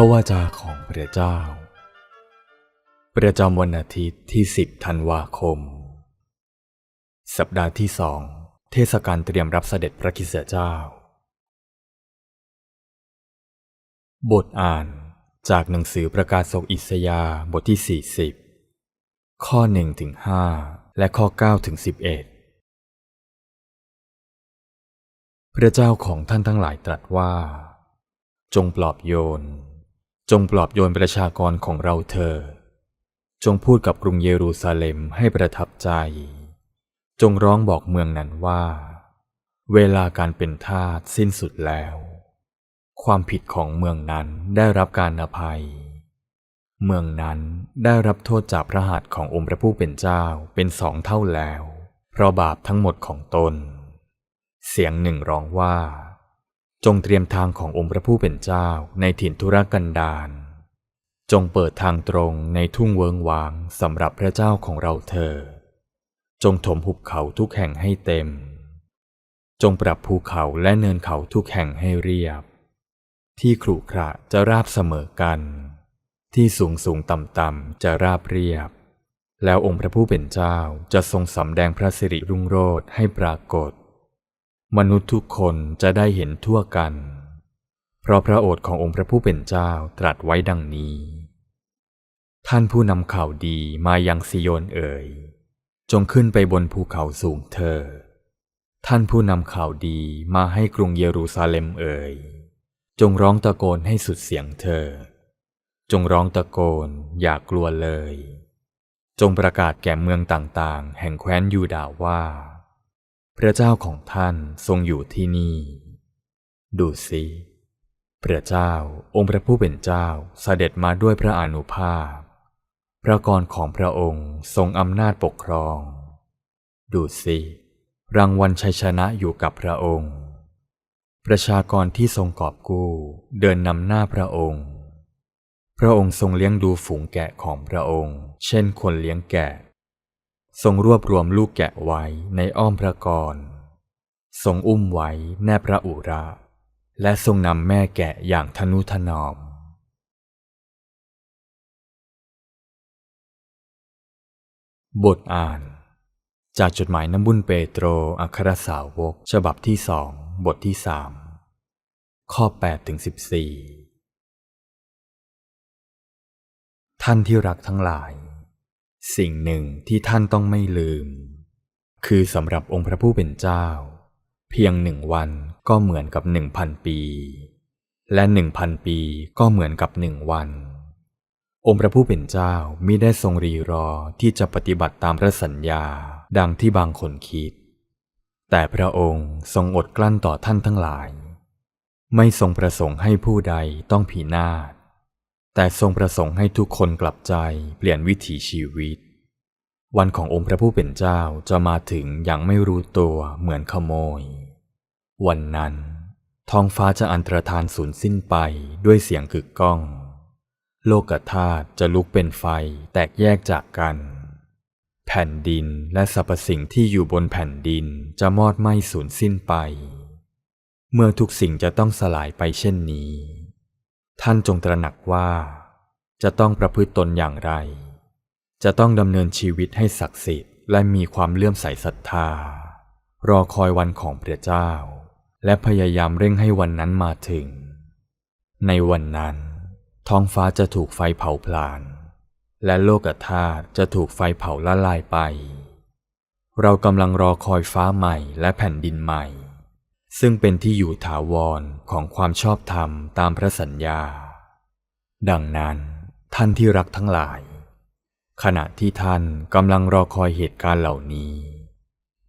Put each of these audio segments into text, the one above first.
พระวาจาของพระเจ้า ประจำวันอาทิตย์ที่ 10 ธันวาคม สัปดาห์ที่สอง เทศกาลเตรียมรับเสด็จพระคิสเจ้า บทอ่านจากหนังสือประกาศศกอิสยาบทที่ 40 ข้อ1ถึง5และข้อ9ถึง11 พระเจ้าของท่านทั้งหลายตรัสว่า จงปลอบโยน จงปลอบโยนประชากรของเราเธอจงพูดกับกรุงเยรูซาเล็มให้ประทับใจ จงร้องบอกเมืองนั้นว่า เวลาการเป็นทาสสิ้นสุดแล้ว ความผิดของเมืองนั้นได้รับการอภัย เมืองนั้นได้รับโทษจากพระหัตถ์ขององค์พระผู้เป็นเจ้าเป็นสองเท่าแล้ว เพราะบาปทั้งหมดของตน เสียงหนึ่งร้องว่า จงเตรียมทางขององค์พระผู้เป็นเจ้าในถิ่นธุรกันดารจงเปิดทางตรงในทุ่งเวิงวางสำหรับพระเจ้าของเราเธอ จงถมหุบเขาทุกแห่งให้เต็ม จงปรับภูเขาและเนินเขาทุกแห่งให้เรียบ ที่ขรุขระจะราบเสมอกัน ที่สูงสูงต่ำต่ำจะราบเรียบ แล้วองค์พระผู้เป็นเจ้าจะทรงสำแดงพระสิริรุ่งโรจน์ให้ปรากฏ มนุษย์ทุกคนจะได้เห็นทั่วกัน เพราะพระโอษฐ์ขององค์พระผู้เป็นเจ้าตรัสไว้ดังนี้ ท่านผู้นำข่าวดีมายังซิโยนเอ่ย จงขึ้นไปบนภูเขาสูงเธอ ท่านผู้นำข่าวดีมาให้กรุงเยรูซาเล็มเอ่ย จงร้องตะโกนให้สุดเสียงเธอ จงร้องตะโกนอย่ากลัวเลย จงประกาศแก่เมืองต่างๆ แห่งแคว้นยูดาห์ว่า พระเจ้าของท่านทรงอยู่ที่นี่ ดูสิพระเจ้าองค์พระผู้เป็นเจ้าเสด็จมาด้วยพระอนุภาพ พระกรของพระองค์ทรงอำนาจปกครอง ดูสิรางวัลชัยชนะอยู่กับพระองค์ ประชากรที่ทรงกอบกู้เดินนำหน้าพระองค์ พระองค์ทรงเลี้ยงดูฝูงแกะของพระองค์ เช่นคนเลี้ยงแกะ ทรงรวบรวมลูกแกะไว้ในอ้อมพระกร ทรงอุ้มไว้แนบพระอุระ และทรงนำแม่แกะอย่างทนุถนอม บทอ่าน จากจดหมายน้ำบุญเปโตรอัครสาวก ฉบับที่สองบทที่สามข้อ8ถึง14 ท่านที่รักทั้งหลาย สิ่งหนึ่งที่ท่านต้องไม่ลืม คือสำหรับองค์พระผู้เป็นเจ้า เพียงหนึ่งวันก็เหมือนกับหนึ่งพันปี และหนึ่งพันปีก็เหมือนกับหนึ่งวัน องค์พระผู้เป็นเจ้ามิได้ทรงรีรอที่จะปฏิบัติตามพระสัญญาดังที่บางคนคิด แต่พระองค์ทรงอดกลั้นต่อท่านทั้งหลาย ไม่ทรงประสงค์ให้ผู้ใดต้องผีนาศ แต่ทรงประสงค์ให้ทุกคนกลับใจเปลี่ยนวิถีชีวิต วันขององค์พระผู้เป็นเจ้าจะมาถึงอย่างไม่รู้ตัวเหมือนขโมย วันนั้น ท้องฟ้าจะอันตรธานสูญสิ้นไปด้วยเสียงกึกก้อง โลกธาตุจะลุกเป็นไฟแตกแยกจากกัน แผ่นดินและสรรพสิ่งที่อยู่บนแผ่นดินจะมอดไหม้สูญสิ้นไป เมื่อทุกสิ่งจะต้องสลายไปเช่นนี้ ท่านจงตระหนักว่า จะต้องประพฤติตนอย่างไร จะต้องดำเนินชีวิตให้ศักดิ์สิทธิ์และมีความเลื่อมใสศรัทธา รอคอยวันของพระเจ้า และพยายามเร่งให้วันนั้นมาถึง ในวันนั้น ท้องฟ้าจะถูกไฟเผาพลาน และโลกธาตุจะถูกไฟเผาละลายไป เรากำลังรอคอยฟ้าใหม่และแผ่นดินใหม่ ซึ่งเป็นที่อยู่ถาวรของความชอบธรรมตามพระสัญญา ดังนั้นท่านที่รักทั้งหลาย ขณะที่ท่านกำลังรอคอยเหตุการณ์เหล่านี้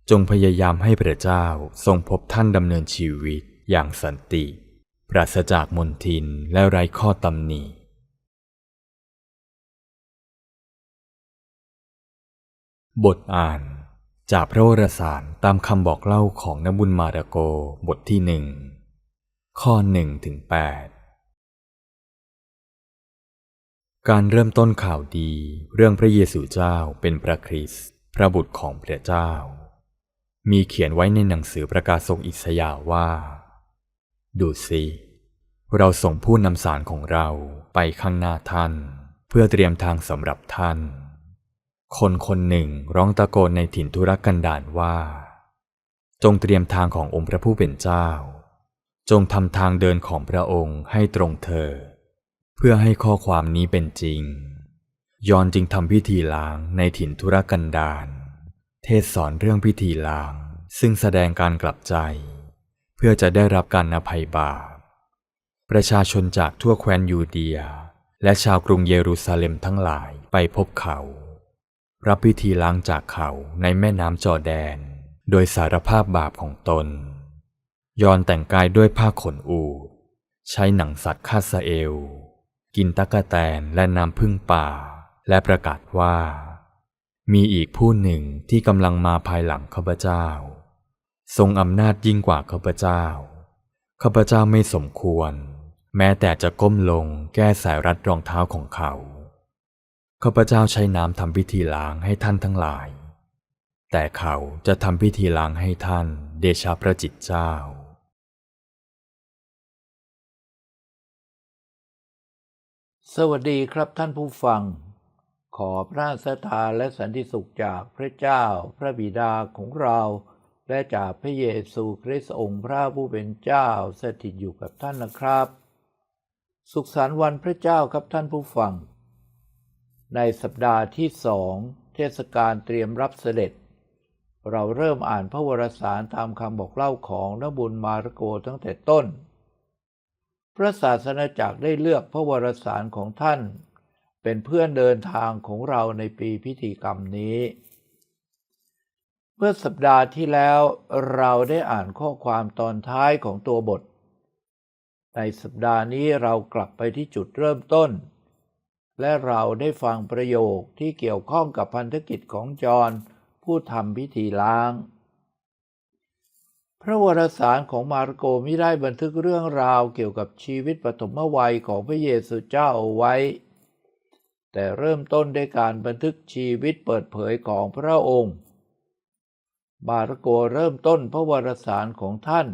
จงพยายามให้พระเจ้าทรงพบท่านดำเนินชีวิตอย่างสันติ ปราศจากมนทินและไร้ข้อตำหนิบทอ่าน จากพระวรสารตามคำบอกเล่าของนบุญมาระโกบทที่หนึ่งข้อหนึ่งถึงแปดการเริ่มต้นข่าวดีเรื่องพระเยซูเจ้าเป็นพระคริสต์พระบุตรของพระเจ้า มีเขียนไว้ในหนังสือประกาศทรงอิสยาว่า ดูสิเราส่งผู้นำสารของเราไปข้างหน้าท่าน เพื่อเตรียมทางสำหรับท่าน คนคนหนึ่งร้องตะโกนในถิ่นทุรกันดารว่า จงเตรียมทางขององค์พระผู้เป็นเจ้า จงทำทางเดินของพระองค์ให้ตรงเธอ เพื่อให้ข้อความนี้เป็นจริง ยอนจึงทำพิธีล้างในถิ่นทุรกันดารเทศสอนเรื่องพิธีล้าง ซึ่งแสดงการกลับใจ เพื่อจะได้รับการอภัยบาปประชาชนจากทั่วแคว้นยูเดีย และชาวกรุงเยรูซาเล็มทั้งหลายไปพบเขา รับพิธีล้างจากเขาในแม่น้ำจอแดน โดยสารภาพบาปของตน ยอนแต่งกายด้วยผ้าขนอูฐใช้หนังสัตว์คาสเอล กินตะกะแตนและน้ำพึ่งป่า และประกาศว่า มีอีกผู้หนึ่งที่กำลังมาภายหลังข้าพเจ้า ทรงอำนาจยิ่งกว่าข้าพเจ้า ข้าพเจ้าไม่สมควร แม้แต่จะก้มลงแก้สายรัดรองเท้าของเขา ข้าพเจ้าใช้น้ำทำพิธีล้างให้ท่านทั้งหลาย แต่เขาจะทำพิธีล้างให้ท่านเดชาพระจิตเจ้า สวัสดีครับท่านผู้ฟัง ขอพระสถาและสันติสุขจากพระเจ้าพระบิดาของเรา และจากพระเยซูคริสต์องค์พระผู้เป็นเจ้าสถิตอยู่กับท่านนะครับ สุขสันต์วันพระเจ้าครับท่านผู้ฟัง ในสัปดาห์ที่สองเทศกาลเตรียมรับเสด็จ เราเริ่มอ่านพระวรสารตามคำบอกเล่าของนบุญมารโกตั้งแต่ต้น พระศาสนาจักรได้เลือกพระวรสารของท่าน เป็นเพื่อนเดินทางของเราในปีพิธีกรรมนี้ เมื่อสัปดาห์ที่แล้วเราได้อ่านข้อความตอนท้ายของตัวบท ในสัปดาห์นี้เรากลับไปที่จุดเริ่มต้น และเราได้ฟังประโยคที่เกี่ยวข้องกับพันธกิจของจอห์นผู้ทำพิธีล้าง พระวรสารของมาระโกไม่ได้บันทึกเรื่องราวเกี่ยวกับชีวิตปฐมวัยของพระเยซูเจ้าเอาไว้ แต่เริ่มต้นด้วยการบันทึกชีวิตเปิดเผยของพระองค์ มารโกเริ่มต้นพระวรสารของท่าน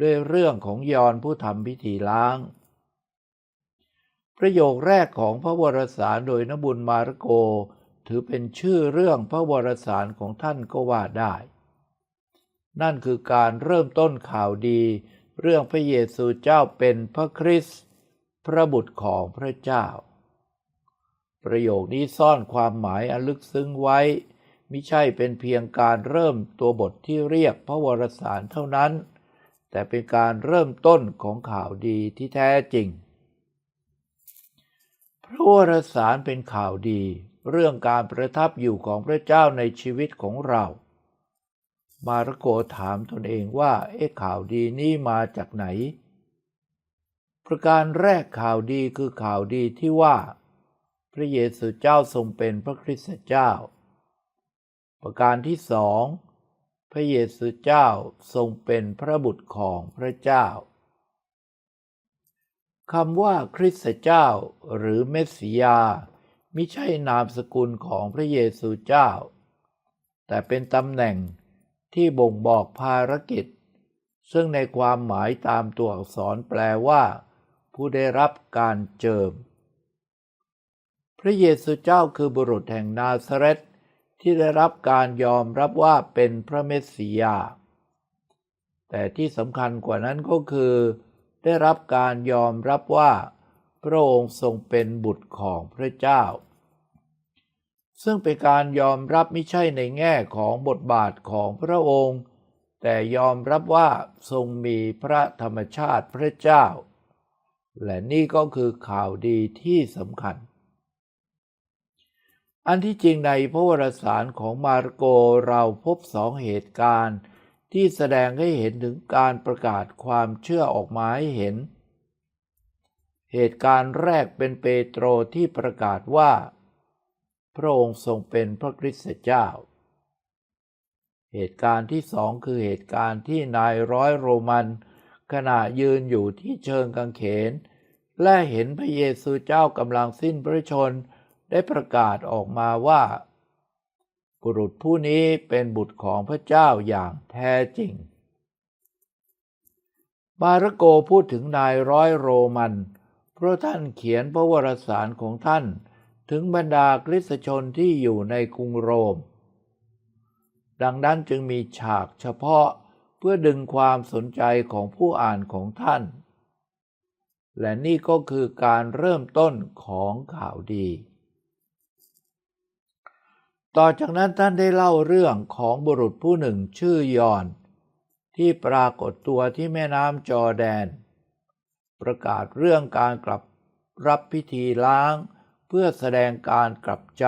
ด้วยเรื่องของยอนผู้ทำพิธีล้าง ประโยคแรกของพระวรสารโดยนบุญมารโก ถือเป็นชื่อเรื่องพระวรสารของท่านก็ว่าได้ นั่นคือการเริ่มต้นข่าวดี เรื่องพระเยซูเจ้าเป็นพระคริสต์พระบุตรของพระเจ้า ประโยคนี้ซ่อนความหมายอันลึกซึ้งไว้มิใช่เป็นเพียงการเริ่มตัวบทที่เรียกพระวรสารเท่านั้น แต่เป็นการเริ่มต้นของข่าวดีที่แท้จริง พระวรสารเป็นข่าวดี เรื่องการประทับอยู่ของพระเจ้าในชีวิตของเรา มาระโกถามตนเองว่าเอ๊ะข่าวดีนี้มาจากไหน ประการแรกข่าวดีคือข่าวดีที่ว่า พระเยซูเจ้าทรงเป็นพระคริสต์เจ้า ประการที่สองพระเยซูเจ้าทรงเป็นพระบุตรของพระเจ้า คำว่าคริสตเจ้าหรือเมสสิยาไม่ใช่นามสกุลของพระเยซูเจ้า แต่เป็นตำแหน่งที่บ่งบอกภารกิจ ซึ่งในความหมายตามตัวอักษรแปลว่า ผู้ได้รับการเจิม พระเยซูเจ้าคือบุรุษแห่งนาซาเรตที่ได้รับการยอมรับว่าเป็นพระเมสสิยา แต่ที่สำคัญกว่านั้นก็คือ ได้รับการยอมรับว่า พระองค์ทรงเป็นบุตรของพระเจ้า ซึ่งเป็นการยอมรับไม่ใช่ในแง่ของบทบาทของพระองค์ แต่ยอมรับว่าทรงมีพระธรรมชาติพระเจ้า และนี่ก็คือข่าวดีที่สำคัญอันที่จริงในพระวรสารของมาระโกเราพบสองเหตุการณ์ ที่แสดงให้เห็นถึงการประกาศความเชื่อออกมาให้เห็น เหตุการณ์แรกเป็นเปโตรที่ประกาศว่า พระองค์ทรงเป็นพระคริสต์เจ้า เหตุการณ์ที่สองคือเหตุการณ์ที่นายร้อยโรมันขณะยืนอยู่ที่เชิงกางเขน และเห็นพระเยซูเจ้ากำลังสิ้นพระชน ได้ประกาศออกมาว่า บุรุษผู้นี้เป็นบุตรของพระเจ้าอย่างแท้จริง มารโกพูดถึงนายร้อยโรมัน เพราะท่านเขียนพระวรสารของท่านถึงบรรดาคริสชนที่อยู่ในกรุงโรม ดังนั้นจึงมีฉากเฉพาะเพื่อดึงความสนใจของผู้อ่านของท่าน และนี่ก็คือการเริ่มต้นของข่าวดี ต่อจากนั้นท่านได้เล่าเรื่องของบุรุษผู้หนึ่งชื่อยอน ที่ปรากฏตัวที่แม่น้ำจอแดน ประกาศเรื่องการกลับรับพิธีล้าง เพื่อแสดงการกลับใจ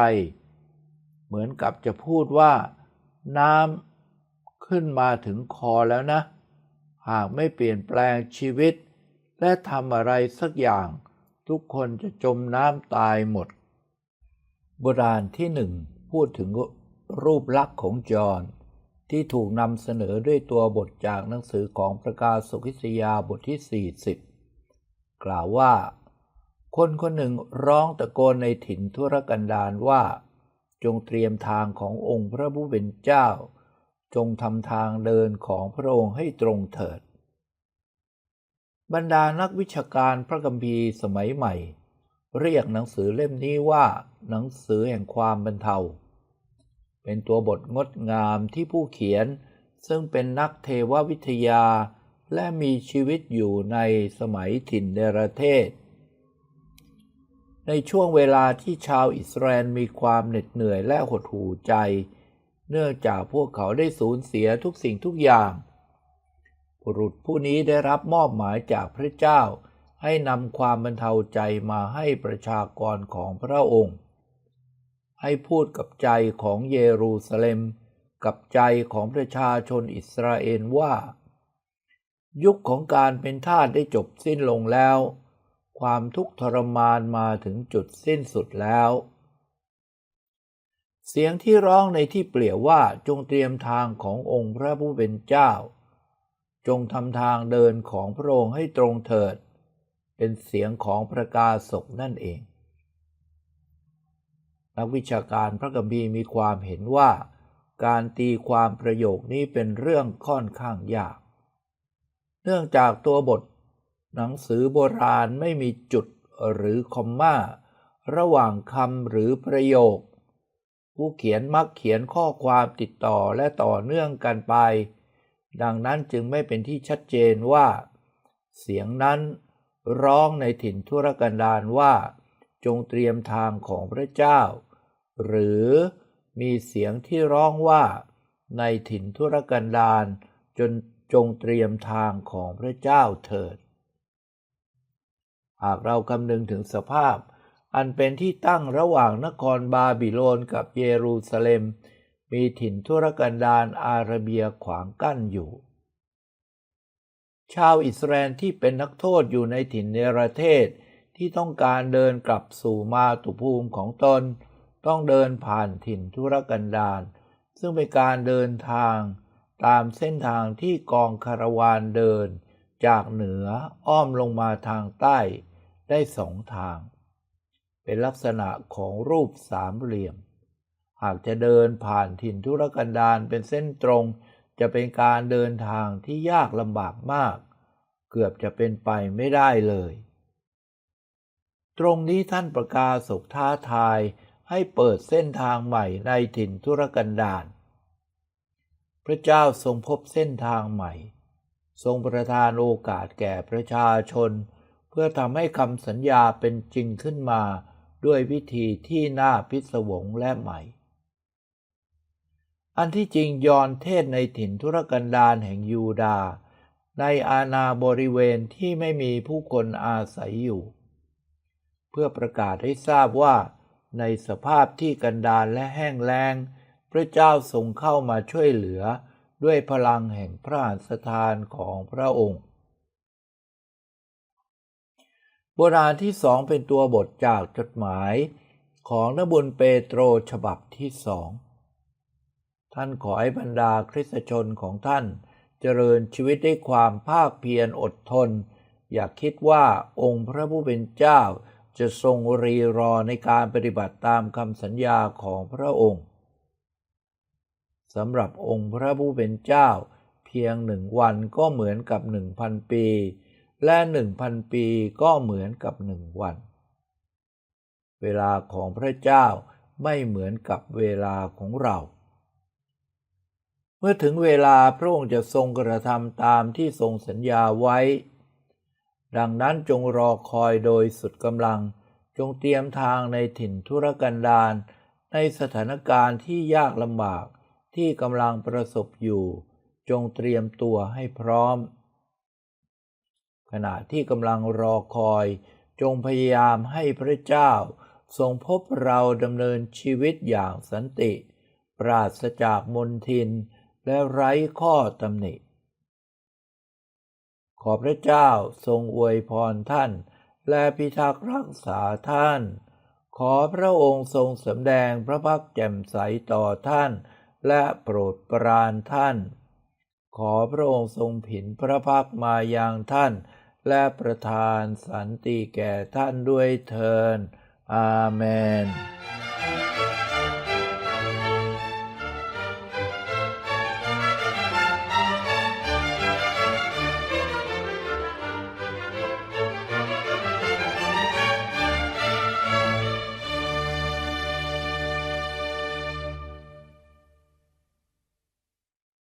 เหมือนกับจะพูดว่า น้ำขึ้นมาถึงคอแล้วนะ หากไม่เปลี่ยนแปลงชีวิต และทำอะไรสักอย่าง ทุกคนจะจมน้ำตายหมด โบราณที่หนึ่ง พูดถึงรูปลักษณ์ของจอห์นที่ถูกนำเสนอด้วยตัวบทจากหนังสือของประกาศสุขิสยาบทที่ 40 กล่าวว่า คนคนหนึ่งร้องตะโกนในถิ่นทุรกันดารว่า จงเตรียมทางขององค์พระผู้เป็นเจ้า จงทำทางเดินของพระองค์ให้ตรงเถิด บรรดานักวิชาการพระกัมภีร์สมัยใหม่ เรียกหนังสือเล่มนี้ว่า หนังสือแห่งความบรรเทา เป็นตัวบทงดงามที่ผู้เขียน ซึ่งเป็นนักเทววิทยา และมีชีวิตอยู่ในสมัยถิ่นเนรเทศ ในช่วงเวลาที่ชาวอิสราเอลมีความเหน็ดเหนื่อยและหดหู่ใจ เนื่องจากพวกเขาได้สูญเสียทุกสิ่งทุกอย่างบุรุษผู้นี้ได้รับมอบหมายจากพระเจ้าให้นำความบรรเทาใจมาให้ประชากรของพระองค์ ให้พูดกับใจของเยรูซาเล็ม กับใจของประชาชนอิสราเอลว่า ยุคของการเป็นทาสได้จบสิ้นลงแล้ว ความทุกข์ทรมานมาถึงจุดสิ้นสุดแล้ว เสียงที่ร้องในที่เปลี่ยวว่าจงเตรียมทางขององค์พระผู้เป็นเจ้า จงทำทางเดินของพระองค์ให้ตรงเถิด เป็นเสียงของประกาศกนั่นเอง นักวิชาการพระกัมภีมีความเห็นว่า การตีความประโยคนี้เป็นเรื่องค่อนข้างยาก เนื่องจากตัวบท หนังสือโบราณไม่มีจุดหรือคอมมาระหว่างคำหรือประโยค ผู้เขียนมักเขียนข้อความติดต่อและต่อเนื่องกันไป ดังนั้นจึงไม่เป็นที่ชัดเจนว่า เสียงนั้นร้องในถิ่นทุรกันดารว่า จงเตรียมทางของพระเจ้า หรือมีเสียงที่ร้องว่า ในถิ่นทุรกันดารจนจงเตรียมทางของพระเจ้าเถิด หากเราคำนึงถึงสภาพ อันเป็นที่ตั้งระหว่างนครบาบิโลนกับเยรูซาเล็ม มีถิ่นทุรกันดารอาระเบียขวางกั้นอยู่ ชาวอิสราเอลที่เป็นนักโทษอยู่ในถิ่นเนรเทศ ที่ต้องการเดินกลับสู่มาตุภูมิของตน ต้องเดินผ่านถิ่นทุรกันดารซึ่งเป็นการเดินทาง ตามเส้นทางที่กองคารวานเดิน จากเหนืออ้อมลงมาทางใต้ ได้สองทาง เป็นลักษณะของรูปสามเหลี่ยม หากจะเดินผ่านถิ่นทุรกันดารเป็นเส้นตรง จะเป็นการเดินทางที่ยากลำบากมาก เกือบจะเป็นไปไม่ได้เลย ตรงนี้ท่านประกาศกท้าทายให้เปิดเส้นทางใหม่ในถิ่นทุรกันดาร พระเจ้าทรงพบเส้นทางใหม่ ทรงประทานโอกาสแก่ประชาชน เพื่อทำให้คำสัญญาเป็นจริงขึ้นมาด้วยวิธีที่น่าพิศวงและใหม่ อันที่จริงยอนเทศในถิ่นทุรกันดารแห่งยูดา ในอาณาบริเวณที่ไม่มีผู้คนอาศัยอยู่ เพื่อประกาศให้ทราบว่า ในสภาพที่กันดารและแห้งแล้ง พระเจ้าทรงเข้ามาช่วยเหลือด้วยพลังแห่งพระหัตถ์สถานของพระองค์ โบราณที่สองเป็นตัวบทจากจดหมายของนบุญเปโตรฉบับที่สอง ท่านขอให้บรรดาคริสตชนของท่านเจริญชีวิตด้วยความภาคเพียรอดทน อย่าคิดว่าองค์พระผู้เป็นเจ้า จะทรงรีรอในการปฏิบัติตามคำสัญญาของพระองค์สำหรับองค์พระผู้เป็นเจ้า เพียงหนึ่งวันก็เหมือนกับหนึ่งพันปี และหนึ่งพันปีก็เหมือนกับหนึ่งวัน เวลาของพระเจ้าไม่เหมือนกับเวลาของเรา เมื่อถึงเวลาพระองค์จะทรงกระทำตามที่ทรงสัญญาไว้ ดังนั้นจงรอคอยโดยสุดกำลัง จงเตรียมทางในถิ่นธุรกันดารในสถานการณ์ที่ยากลำบากที่กำลังประสบอยู่ จงเตรียมตัวให้พร้อม ขณะที่กำลังรอคอย จงพยายามให้พระเจ้า ทรงพบเราดำเนินชีวิตอย่างสันติ ปราศจากมนทินและไร้ข้อตำหนิ ขอพระเจ้าทรงอวยพรท่าน และพิทักษ์รักษาท่าน ขอพระองค์ทรงสำแดงพระพักตร์แจ่มใสต่อท่าน และโปรดปรานท่าน ขอพระองค์ทรงผินพระพักมาอยังท่าน และประทานสันติแก่ท่านด้วยเทินอาเมน